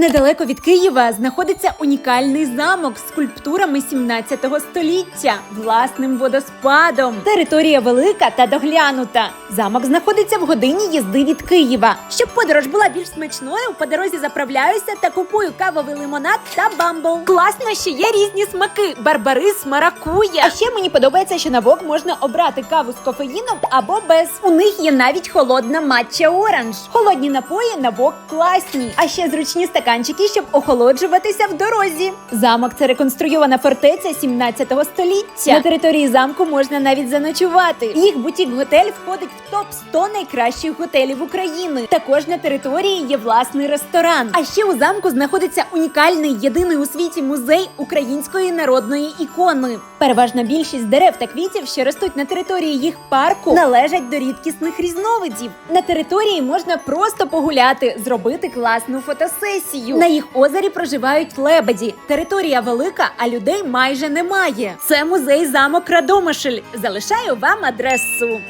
Недалеко від Києва знаходиться унікальний замок з скульптурами 17 століття, власним водоспадом. Територія велика та доглянута. Замок знаходиться в годині їзди від Києва. Щоб подорож була більш смачною, по дорозі заправляюся та купую кавовий лимонад та бамбл. Класно, що є різні смаки: барбарис, маракуя. А ще мені подобається, що на вок можна обрати каву з кофеїном або без. У них є навіть холодна матча оранж. Холодні напої на вок класні, а ще зручні стаканчики, щоб охолоджуватися в дорозі. Замок це реконструйована фортеця 17 століття. На території замку можна навіть заночувати. Їх бутік-готель входить в топ 100 найкращих готелів України. Також на території є власний ресторан. А ще у замку знаходиться унікальний єдиний у світі музей української народної ікони. Переважна більшість дерев та квітів, що ростуть на території їх парку, належать до рідкісних різновидів. На території можна просто погуляти, зробити класну фотосесію. На їх озері проживають лебеді. Територія велика, а людей майже немає. Це музей замок Радомишль. Залишаю вам адресу.